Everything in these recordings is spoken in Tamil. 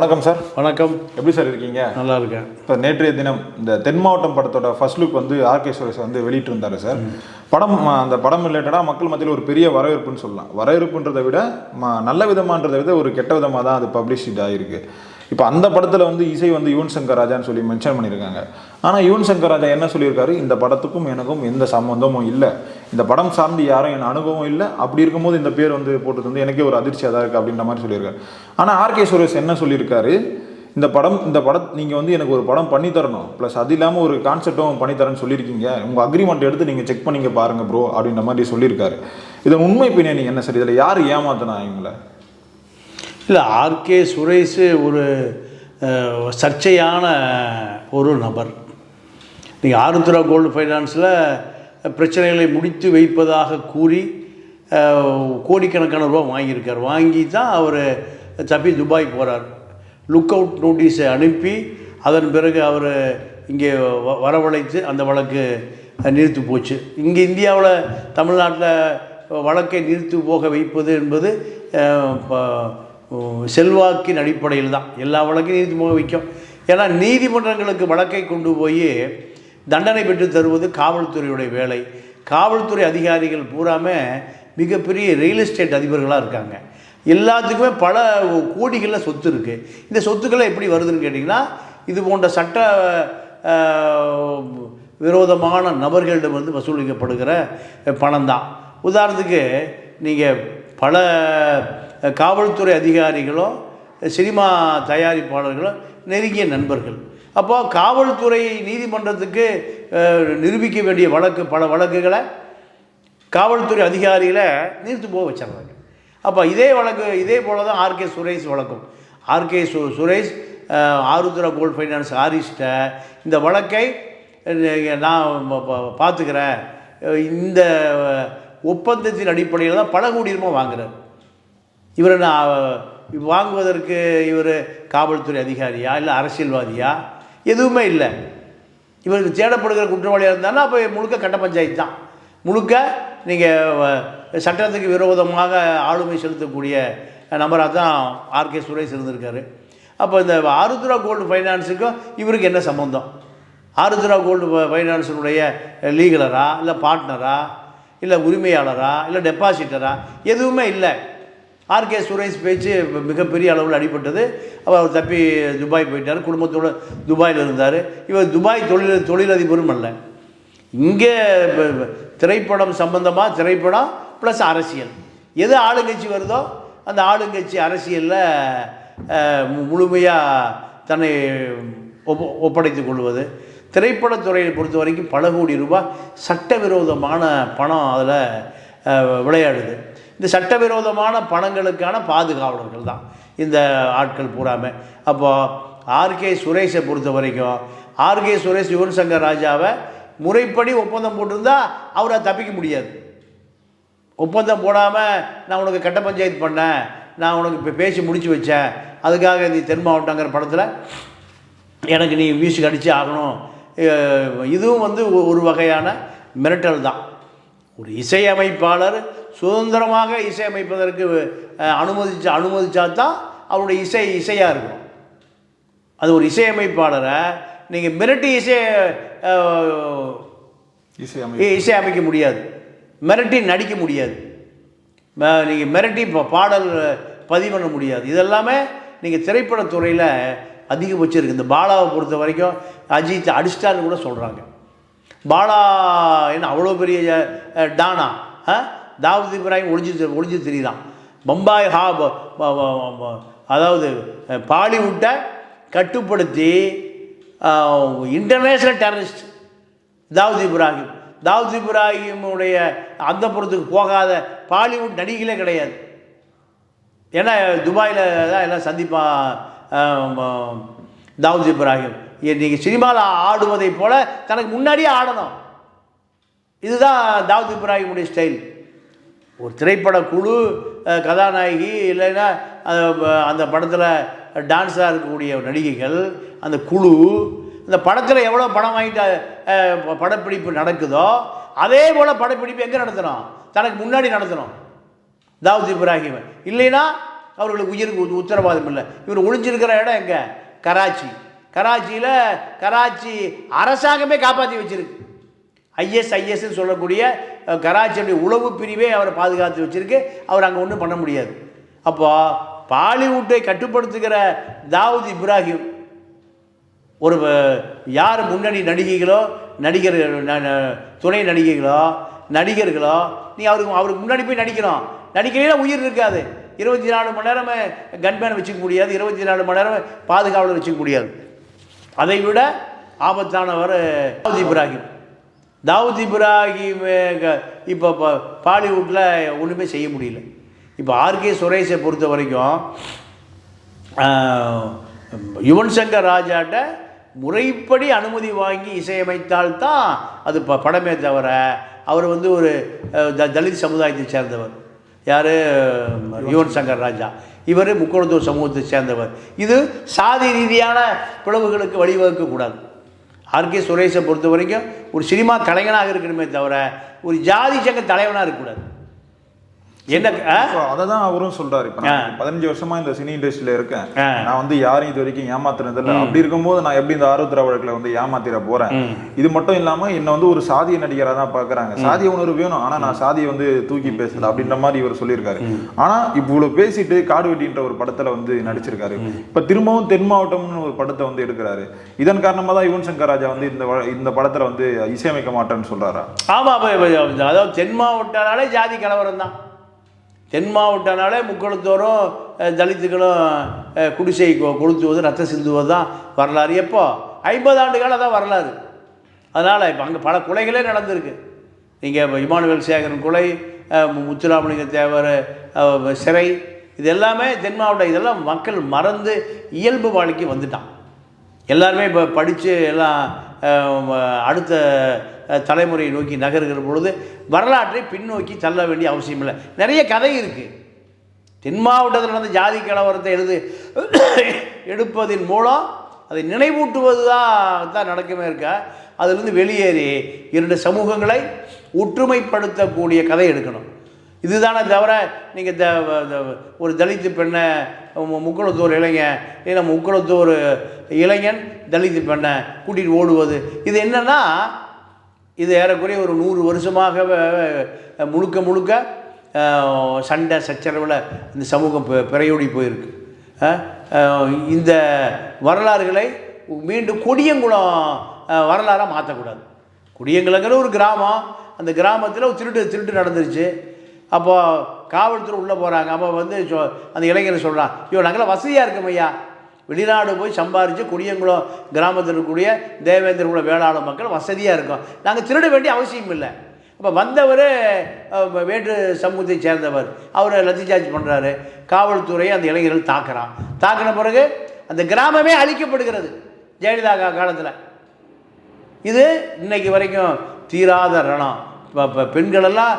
வணக்கம் சார் வணக்கம். எப்படி சார் இருக்கீங்க? நல்லா இருக்கேன் இப்போ நேற்றைய தினம் இந்த தென் மாவட்டம் படத்தோட ஃபர்ஸ்ட் லுக் வந்து ஆர்கே சுரேஷ் வந்து வெளியிட்டு இருந்தாரு சார் படம் அந்த படம் ரிலேட்டடாக மக்கள் மத்தியில் ஒரு பெரிய வரவேற்புன்னு சொல்லலாம். வரவேற்புன்றதை விட நல்ல விதமான்றதை விட ஒரு கெட்ட விதமாக தான் அது பப்ளிஷிட் ஆகிருக்கு இப்போ அந்த படத்தில் வந்து இசை வந்து யுவன் சங்கர் ராஜான்னு சொல்லி மென்ஷன் பண்ணியிருக்காங்க. ஆனால் யுவன் சங்கர் ராஜா என்ன சொல்லியிருக்காரு? இந்த படத்துக்கும் எனக்கும் எந்த சம்மந்தமும் இல்லை. இந்த படம் சார்ந்து யாரும் என் அனுபவம் இல்லை. அப்படி இருக்கும்போது இந்த பேர் வந்து போட்டது வந்து எனக்கே ஒரு அதிர்ச்சியாக தான் இருக்குது அப்படின்ற மாதிரி சொல்லியிருக்காரு. ஆனால் ஆர்கே சுரேஷ் என்ன சொல்லியிருக்காரு? இந்த படம் இந்த படம் நீங்கள் வந்து எனக்கு ஒரு படம் பண்ணி தரணும். ப்ளஸ் அது இல்லாமல் ஒரு கான்செப்டும் பண்ணி தரேன்னு சொல்லியிருக்கீங்க. உங்கள் அக்ரிமெண்ட் எடுத்து நீங்கள் செக் பண்ணிங்க பாருங்கள் ப்ரோ அப்படின்ற மாதிரி சொல்லியிருக்காரு. இதன் உண்மை பின்னணி என்ன சார்? இதில் யார் ஏமாத்தினா இவங்களை? இல்லை ஆர்கே சுரேஷ் ஒரு சர்ச்சையான ஒரு நபர். நீங்கள் ஆருத்ரா கோல்டு ஃபைனான்ஸில் பிரச்சனைகளை முடித்து வைப்பதாக கூறி கோடிக்கணக்கான ரூபா வாங்கியிருக்கார். வாங்கி தான் அவர் தப்பி துபாய் போகிறார் லுக் அவுட் நோட்டீஸை அனுப்பி அதன் பிறகு அவர் இங்கே வ- வரவழைத்து அந்த வழக்கு நிறுத்து போச்சு. இங்கே இந்தியாவில் தமிழ்நாட்டில் வழக்கை நிறுத்து போக வைப்பது என்பது ப- செல்வாக்கின் அடிப்படையில் தான் எல்லா வழக்கையும் நீதிமன்றம் வைக்கும். ஏன்னா நீதிமன்றங்களுக்கு வழக்கை கொண்டு போய் தண்டனை பெற்று தருவது காவல்துறையுடைய வேலை. காவல்துறை அதிகாரிகள் பூராமே மிகப்பெரிய ரியல் எஸ்டேட் அதிபர்களாக இருக்காங்க. எல்லாத்துக்குமே பல கோடிகளில் சொத்து இருக்குது இந்த சொத்துக்களை எப்படி வருதுன்னு கேட்டிங்கன்னா இது போன்ற சட்ட விரோதமான நபர்களிடம் வந்து வசூலிக்கப்படுகிற பணம் தான். உதாரணத்துக்கு நீங்கள் பல காவல்துறை அதிகாரிகளும் சினிமா தயாரிப்பாளர்களும் நெருங்கிய நண்பர்கள். அப்போ காவல்துறை நீதிமன்றத்துக்கு நிரூபிக்க வேண்டிய வழக்கு பல வழக்குகளை காவல்துறை அதிகாரிகளை நிறுத்து போக வச்சிடுறாங்க அப்போ இதே வழக்கு இதே போல தான் ஆர்கே சுரேஷ் வழக்கம். ஆர்கே சு சுரேஷ் ஆருத்ரா கோல்ட் ஃபைனான்ஸ் ஆரிஸ்ட்டை இந்த வழக்கை நான் பார்த்துக்கிறேன். இந்த ஒப்பந்தத்தின் அடிப்படையில் தான் பல கோடி ரூபாய் வாங்குறார். இவரை நான் வாங்குவதற்கு இவர் காவல்துறை அதிகாரியா இல்லை அரசியல்வாதியா? எதுவுமே இல்லை. இவருக்கு தேடப்படுகிற குற்றவாளியாக இருந்தாலும் அப்போ முழுக்க கட்ட பஞ்சாயத்து தான். முழுக்க நீங்கள் சட்டத்துக்கு விரோதமாக ஆளுமை செலுத்தக்கூடிய நபராக தான் ஆர்கே சுரேஷ் இருந்திருக்காரு. அப்போ இந்த ஆருத்ரா கோல்டு ஃபைனான்ஸுக்கும் இவருக்கு என்ன சம்மந்தம் ஆருத்ரா கோல்டு ஃபைனான்ஸினுடைய லீகலரா இல்லை பார்ட்னரா இல்லை உரிமையாளரா இல்லை டெபாசிட்டரா? எதுவுமே இல்லை. ஆர்கே சுரேஷ் பேச்சு மிகப்பெரிய அளவில் அடிபட்டது. அவர் தப்பி துபாய் போயிட்டார். குடும்பத்தோடு துபாயில் இருந்தார். இவர் துபாய் தொழில் தொழிலதிபரும் அல்ல. இங்கே திரைப்படம் சம்பந்தமாக திரைப்படம் ப்ளஸ் அரசியல். எது ஆளுங்கட்சி வருதோ அந்த ஆளுங்கட்சி அரசியலில் முழுமையாக தன்னை ஒப்ப ஒப்படைத்து கொள்வது. திரைப்படத்துறையை பொறுத்த வரைக்கும் பல கோடி ரூபாய் சட்டவிரோதமான பணம் அதில் விளையாடுது. இந்த சட்டவிரோதமான பணங்களுக்கான பாதுகாவலர்கள் தான் இந்த ஆட்கள் பூராமே. அப்போது ஆர்கே சுரேஷை பொறுத்த வரைக்கும் ஆர்கே சுரேஷ் யுவன் சங்கர் ராஜாவை முறைப்படி ஒப்பந்தம் போட்டிருந்தா அவரை தப்பிக்க முடியாது. ஒப்பந்தம் போடாமல் நான் உனக்கு கட்ட பஞ்சாயத்து பண்ணேன் நான் உனக்கு இப்போ பேசி முடிச்சு வச்சேன் அதுக்காக நீ தென் மாவட்டங்கிற படத்தில் எனக்கு நீ மியூசிக் அடித்து ஆகணும். இதுவும் வந்து ஒரு வகையான மிரட்டல் தான். ஒரு இசையமைப்பாளர் சுதந்திரமாக இசையமைப்பதற்கு அனுமதிச்சு அனுமதிச்சா தான் அவருடைய இசை இசையாக இருக்கும். அது ஒரு இசையமைப்பாளரை நீங்கள் மிரட்டி இசை இசை அமைக்க முடியாது. மிரட்டி நடிக்க முடியாது. நீங்கள் மிரட்டி பா- பாடல் பதிவு பண்ண முடியாது. இதெல்லாமே நீங்கள் திரைப்படத்துறையில் அதிகபட்சம் இருக்குது இந்த பாலாவை பொறுத்த வரைக்கும் அஜித் அடிச்சிட்டான்னு கூட சொல்கிறாங்க பாலா என்ன அவ்வளோ பெரிய டானா? தாவூத் இப்ராஹிம் ஒளிஞ்சு தெ- ஒளிஞ்சு தெரியுதான். பம்பாய் ஹா அதாவது பாலிவுட்டை கட்டுப்படுத்தி இன்டர்நேஷ்னல் டெரரிஸ்ட் தாவூத் இப்ராஹிம். தாவூத் இப்ராஹிமுடைய அந்த புறத்துக்கு போகாத பாலிவுட் நடிகளே கிடையாது. ஏன்னா துபாயில் தான் எல்லாம் சந்திப்பா தாவூத் இப்ராஹிம். நீங்கள் சினிமாவில் ஆடுவதைப் போல் தனக்கு முன்னாடியே ஆடணும். இதுதான் தாவூத் இப்ராஹிமுடைய ஸ்டைல். ஒரு திரைப்பட குழு கதாநாயகி இல்லைன்னா அந்த படத்தில் டான்ஸாக இருக்கக்கூடிய நடிகைகள் அந்த குழு அந்த படத்தில் எவ்வளோ படம் வாங்கிட்டு படப்பிடிப்பு நடக்குதோ அதே போல் படப்பிடிப்பு எங்கே நடத்தணும்? தனக்கு முன்னாடி நடத்தணும். தாவூத் இப்ராஹிம். இல்லைன்னா அவர்களுக்கு உயிருக்கு உத்தரவாதம் இல்லை. இவர் ஒழிஞ்சிருக்கிற இடம் எங்கே? கராச்சி. கராச்சியில் கராச்சி அரசாங்கமே காப்பாற்றி வச்சிருக்கு. ஐஎஸ் ஐஎஸ்ன்னு சொல்லக்கூடிய கராச்சியுடைய உளவு பிரிவே அவரை பாதுகாத்து வச்சுருக்கு. அவர் அங்கே ஒன்றும் பண்ண முடியாது. அப்போ பாலிவுட்டை கட்டுப்படுத்துகிற தாவூத் இப்ராஹிம் ஒரு யார் முன்னணி நடிகைகளோ நடிகர் துணை நடிகைகளோ நடிகர்களோ நீ அவருக்கு அவருக்கு முன்னாடி போய் நடிக்கிறோம் நடிக்கையில உயிர் இருக்காது. இருபத்தி நாலு மணி நேரம் கன்மேன் வச்சுக்க முடியாது. இருபத்தி நாலு மணி நேரம் பாதுகாவலர் வச்சுக்க முடியாது. அதை விட ஆபத்தானவர் இப்ராஹிம். தாவூத் இப்ராஹிம் இப்போ பாலிவுட்டில் ஒன்றுமே செய்ய முடியல. இப்போ ஆர்கே சுரேஷை பொறுத்த வரைக்கும் யுவன் சங்கர் ராஜாட்ட முறைப்படி அனுமதி வாங்கி இசையமைத்தால்தான் அது ப படமே தவிர அவர் வந்து ஒரு த தலித் சமுதாயத்தை சேர்ந்தவர். யார்? யுவன் சங்கர் ராஜா. இவர் முக்கோணத்துவ சமூகத்தை சேர்ந்தவர். இது சாதி ரீதியான பிளவுகளுக்கு வழிவகுக்கக்கூடாது ஆர்கே சுரேஷை பொறுத்த வரைக்கும் ஒரு சினிமா கலைஞனாக இருக்கணுமே தவிர ஒரு ஜாதி சங்க தலைவனாக இருக்கக்கூடாது. என்ன? அதை தான் அவரும் சொல்றாரு. இப்ப பதினஞ்சு வருஷமா இந்த சினி இண்டஸ்ட்ரியில இருக்கேன். நான் வந்து யாரையும் இது வரைக்கும் ஏமாத்துனது இல்ல அப்படி இருக்கும்போது நான் எப்படி இந்த ஆருத்ரா வழக்குல வந்து ஏமாத்திர போறேன். இது மட்டும் இல்லாம என்ன வந்து ஒரு சாதிய நடிகரா தான் பாக்குறாங்க. சாதிய உணர்வு வேணும். ஆனா நான் சாதியை வந்து தூக்கி பேசல அப்படின்ற மாதிரி இவர் சொல்லியிருக்காரு. ஆனா இவ்வளவு பேசிட்டு காடு வெட்டின்ற ஒரு படத்துல வந்து நடிச்சிருக்காரு. இப்ப திரும்பவும் தென் மாவட்டம்னு ஒரு படத்தை வந்து எடுக்கிறாரு. இதன் காரணமா தான் யுவன் சங்கர் ராஜா வந்து இந்த இந்த படத்துல வந்து இசையமைக்க மாட்டேன்னு சொல்றாரா? இப்போ அதாவது தென் மாவட்டனாலே ஜாதி கலவரம் தான். தென் மாவட்டனாலே முக்களத்தோறும் தலித்துகளும் குடிசை கொ- கொளுத்துவது ரத்த சிந்துவது தான் வரலாறு. எப்போ? ஐம்பது ஆண்டுகால தான் வரலாறு. அதனால் இப்போ அங்கே பல கொலைகளே நடந்திருக்கு. நீங்கள் இப்போ இமானுவேல் சேகரன் கொலை முத்துராமலிங்க தேவர் சிறை இது எல்லாமே தென் மாவட்டம் இதெல்லாம் மக்கள் மறந்து இயல்பு வாழ்க்கை வந்துட்டான். எல்லாருமே இப்போ படித்து எல்லாம் அடுத்த தலைமுறையை நோக்கி நகருகிற பொழுது வரலாற்றை பின்னோக்கி தள்ள வேண்டிய அவசியம் இல்லை. நிறைய கதை இருக்குது தென் மாவட்டத்தில் நடந்த ஜாதி கலவரத்தை எழுது எடுப்பதின் மூலம் அதை நினைவூட்டுவது தான் தான் நடக்குமே இருக்க. அதிலிருந்து வெளியேறி இரண்டு சமூகங்களை ஒற்றுமைப்படுத்தக்கூடிய கதை எடுக்கணும். இதுதானே தவிர நீங்கள் ஒரு தலித்து பெண்ணை முக்குளத்தூர் இளைஞன் இல்லை முக்குளத்தூர் இளைஞன் தலித்து பெண்ணை கூட்டிகிட்டு ஓடுவது. இது என்னென்னா இது ஏறக்குறைய ஒரு நூறு வருஷமாகவே முழுக்க முழுக்க சண்டை சச்சரவில் இந்த சமூகம் பிறையோடி போயிருக்கு. இந்த வரலாறுகளை மீண்டும் கொடியங்குளம் வரலாறாக மாற்றக்கூடாது கொடியங்குளங்கிற ஒரு கிராமம் அந்த கிராமத்தில் ஒரு திருட்டு திருட்டு நடந்துருச்சு. அப்போ காவல்துறை உள்ளே போகிறாங்க அப்போ வந்து சொ- அந்த இளைஞர் சொல்கிறான் ஐயோ நாங்களாம் வசதியாக இருக்கும் ஐயா. வெளிநாடு போய் சம்பாரித்து குடியங்குளம் கிராமத்தில் இருக்கக்கூடிய தேவேந்திர குல மக்கள் வசதியாக இருக்கும். நாங்கள் திருட வேண்டிய அவசியம் இல்லை. இப்போ வந்தவர் வேற்று சமூகத்தை சேர்ந்தவர். அவர் லத்தி சார்ஜ் பண்ணுறாரு காவல்துறையை அந்த இளைஞர்கள் தாக்குறான் தாக்கின பிறகு அந்த கிராமமே அழிக்கப்படுகிறது ஜெயலலிதா கா- காலத்தில். இது இன்னைக்கு வரைக்கும் தீராத ரணம். இப்போ பெண்களெல்லாம்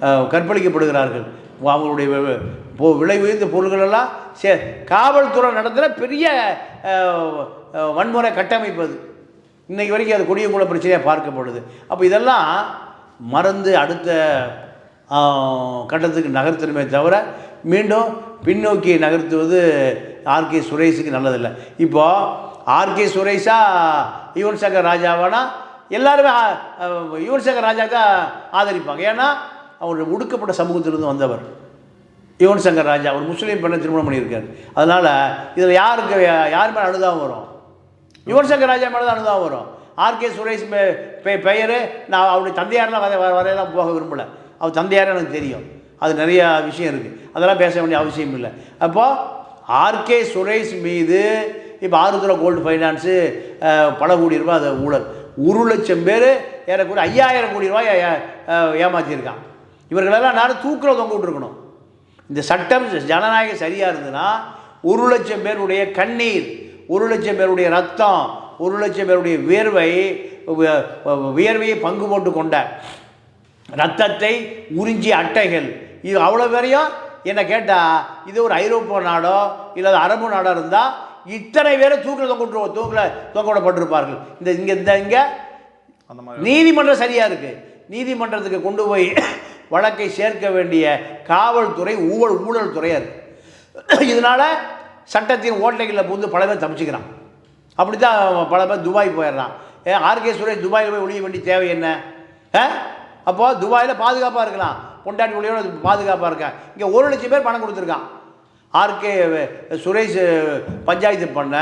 கற்பழிக்கப்படுகிறார்கள். அவங்களுடைய பொ- விலை உயர்ந்த பொருள்களெல்லாம் சே காவல்துறை நடத்துகிற பெரிய வன்முறை கட்டமைப்பு அது. இன்றைக்கு வரைக்கும் அது கொடியங்குள பிரச்சனையாக பார்க்கப்படுது. அப்போ இதெல்லாம் மறந்து அடுத்த கட்டத்துக்கு நகர்த்தணுமே தவிர மீண்டும் பின்னோக்கி நகர்த்துவது ஆர்கே சுரேஷுக்கு நல்லதில்லை. இப்போ ஆர்கே சுரேஷா யுவன் சங்கர் ராஜாவானா எல்லாருமே யுவன் சங்கர் ராஜா தான் ஆதரிப்பாங்க. ஏன்னா அவர் ஒடுக்கப்பட்ட சமூகத்திலிருந்து வந்தவர். யுவன் சங்கர் ராஜா ஒரு முஸ்லீம் பெண்ணை திருமணம் பண்ணியிருக்கார். அதனால் இதில் யாருக்கு யார் மேலே அனுதாபம் வரும்? யுவன் சங்கர் ராஜா மேலே தான் அனுதாபம் வரும். ஆர்கே சுரேஷ் பெ- பெ- பெயர் நான் அவருடைய தந்தையாரெலாம் வர வர- வரையெல்லாம் போக விரும்பலை. அவர் தந்தையார் எனக்கு தெரியும். அது நிறையா விஷயம் இருக்குது அதெல்லாம் பேச வேண்டிய அவசியம் இல்லை. அப்போது ஆர்கே சுரேஷ் மீது இப்போ ஆருத்ரா கோல்டு ஃபைனான்ஸு பல கோடி ரூபாய் அது ஊழல். ஒரு லட்சம் பேர் ஏறக்குறைய ஐயாயிரம் கோடி ரூபாய் ஏமாற்றியிருக்கான் இவர்களெல்லாம் நான் தூக்கில் தொங்க விட்டுருக்கணும். இந்த சட்டம் ஜனநாயகம் சரியாக இருந்ததுன்னா ஒரு லட்சம் பேருடைய கண்ணீர் ஒரு லட்சம் பேருடைய ரத்தம் ஒரு லட்சம் பேருடைய வியர்வை வியர்வையை பங்கு போட்டு கொண்ட ரத்தத்தை உறிஞ்சிய அட்டைகள். இது அவ்வளோ பேரையும் என்ன கேட்டால் இது ஒரு ஐரோப்பிய நாடோ இல்லை அரபு நாடோ இருந்தால் இத்தனை பேரை தூக்கில் தொங்க விட்டு தூக்கில் தொங்க விடப்பட்டிருப்பார்கள். இந்த இங்கே இந்த இங்கே நீதிமன்றம் சரியாக இருக்குது நீதிமன்றத்துக்கு கொண்டு போய் வழக்கை சேர்க்க வேண்டிய காவல்துறை ஊழல் ஊழல் துறையாக இருக்குது இதனால் சட்டத்தின் ஓட்டைகளில் புகுந்து பல பேர் தப்பிச்சுக்கிறான். அப்படி தான் பல பேர் துபாய் போயிடுறான். ஏன் ஆர்கே சுரேஷ் துபாயில் போய் ஒழிய வேண்டிய தேவை என்ன? ஆ? அப்போது துபாயில் பாதுகாப்பாக இருக்கலாம். பொண்டாட்டி ஒளியோட பாதுகாப்பாக இருக்கேன் இங்கே ஒரு லட்சம் பேர் பணம் கொடுத்துருக்கான். ஆர்கே சுரேஷ் பஞ்சாயத்து பண்ண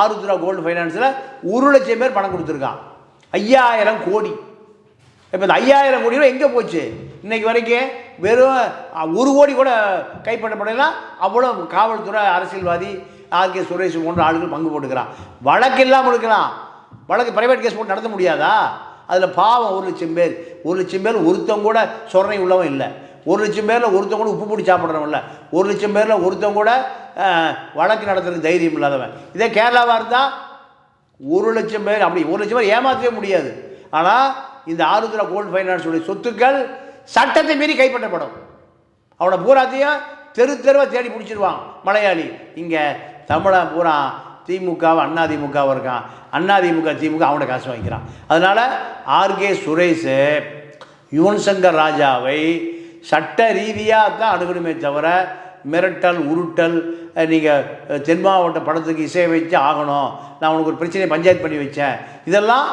ஆருத்ரா கோல்டு ஃபைனான்ஸில் ஒரு லட்சம் பேர் பணம் கொடுத்துருக்கான். ஐயாயிரம் கோடி. இப்போ இந்த ஐயாயிரம் கோடி ரூபா எங்கே போச்சு? இன்னைக்கு வரைக்கும் வெறும் ஒரு கோடி கூட கைப்பற்றப்படலாம் அவ்வளோ காவல்துறை அரசியல்வாதி ஆர்கே சுரேஷ் போன்ற ஆளுகள் பங்கு போட்டுக்கிறான். வழக்கு இல்லாமல் இருக்கலாம். வழக்கு பிரைவேட் கேஸ் போட்டு நடத்த முடியாதா? அதில் பாவம் ஒரு லட்சம் பேர். ஒரு லட்சம் பேர் ஒருத்தவங்க கூட சொரணை உள்ளவன் இல்லை. ஒரு லட்சம் பேரில் ஒருத்தவங்க கூட உப்பு பிடி சாப்பிட்றவன் இல்லை. ஒரு லட்சம் பேரில் ஒருத்தவங்க கூட வழக்கு நடத்துறதுக்கு தைரியம் இல்லாதவன். இதே கேரளாவாக இருந்தால் ஒரு லட்சம் பேர் அப்படி ஒரு லட்சம் பேர் ஏமாற்றவே முடியாது. ஆனால் இந்த ஆருத்ரா கோல்டு ஃபைனான்ஸுடைய சொத்துக்கள் சட்டத்தை மீறி கைப்பற்றப்படும். அவனை பூராத்தையும் தெரு தெருவை தேடி பிடிச்சிருவான் மலையாளி. இங்கே தமிழன் பூரா திமுகவை அண்ணா இருக்கான். அண்ணா திமுக திமுக அவனை காசு வாங்கிக்கிறான். அதனால் ஆர்கே சுரேஷ் யுவன் சங்கர் ராஜாவை சட்ட ரீதியாக தான் அணுகணுமே தவிர மிரட்டல் உருட்டல் நீங்கள் தென் மாவட்ட படத்துக்கு இசையமைச்சு வச்சு ஆகணும். நான் உனக்கு ஒரு பிரச்சனையை பஞ்சாயத்து பண்ணி வச்சேன். இதெல்லாம்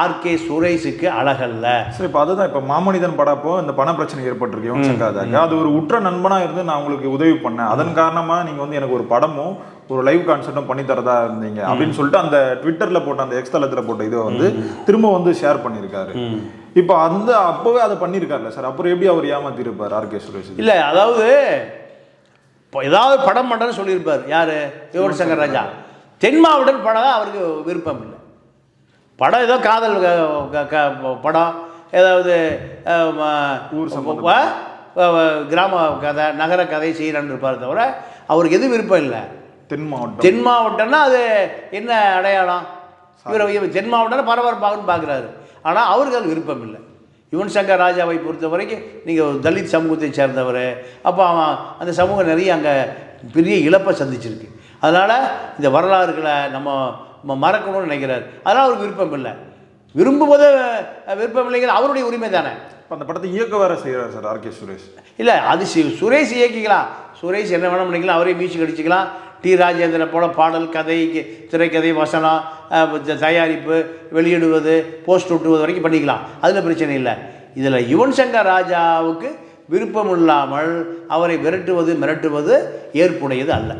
ஆர்கே சுரேஷுக்கு அழகல்ல. சரி இப்போ அதுதான் இப்போ மாமனிதன் படப்போ இந்த பண பிரச்சனை ஏற்பட்டிருக்கு ராஜாக்கு அது ஒரு உற்ற நண்பனா இருந்து நான் உங்களுக்கு உதவி பண்ணேன். அதன் காரணமா நீங்க வந்து எனக்கு ஒரு படமும் ஒரு லைவ் கான்சர்ட்டும் பண்ணி தரதா இருந்தீங்க. அப்படின்னு சொல்லிட்டு அந்த ட்விட்டர்ல போட்ட அந்த எக்ஸ் தளத்துல போட்ட இதை வந்து திரும்ப வந்து ஷேர் பண்ணியிருக்காரு. இப்போ அந்த அப்பவே அதை பண்ணியிருக்காருல்ல சார். அப்புறம் எப்படி அவர் ஏமாத்தி இருப்பார் ஆர்கே சுரேஷ் இல்லை அதாவது இப்போ ஏதாவது படம் பண்ணுறேன்னு சொல்லியிருப்பார். யார்? யுவன் சங்கர் ராஜா. தென் மாவட்டம் படம் அவருக்கு விருப்பம். படம் ஏதோ காதல் படம் ஏதாவது ஊர் கிராம கதை நகர கதை செய்கிறான்னு இருப்பார் தவிர அவருக்கு எது விருப்பம் இல்லை. தென் மாவட்டம். தென் மாவட்டம்னா அது என்ன அடையாளம்? இவர் தென் மாவட்டம்னா பரபரப்பாகன்னு பார்க்குறாரு. ஆனால் அவருக்கு அது விருப்பம் இல்லை. யுவன் சங்கர் ராஜாவை பொறுத்த வரைக்கும் நீங்கள் தலித் சமூகத்தை சேர்ந்தவர் அப்போ அவன் அந்த சமூகம் நிறைய அங்கே பெரிய இழப்பை சந்திச்சிருக்கு. அதனால் இந்த வரலாறுகளை நம்ம மறக்கணும்னு நினைக்கிறார். அதனால் அவருக்கு விருப்பம் இல்லை. விரும்பும்போது விருப்பம் இல்லைங்கிறது அவருடைய உரிமை தானே. இப்ப அந்த படத்தை இயக்க வேற செய்யறாரு சார் ஆர்கே சுரேஷ். இல்லை அது சுரேஷ் இயக்கிக்கலாம். சுரேஷ் என்ன வேணும் பண்ணிக்கலாம். அவரே மியூசிக் அடிச்சுக்கலாம். டி. ராஜேந்திரன் போல பாடல் கதை திரைக்கதை வசனம் தயாரிப்பு வெளியிடுவது போஸ்ட் ஒட்டுவது வரைக்கும் பண்ணிக்கலாம். அதில் பிரச்சனை இல்லை. இதில் யுவன் சங்கர் ராஜாவுக்கு விருப்பம் இல்லாமல் அவரை விரட்டுவது மிரட்டுவது ஏற்புடையது அல்ல.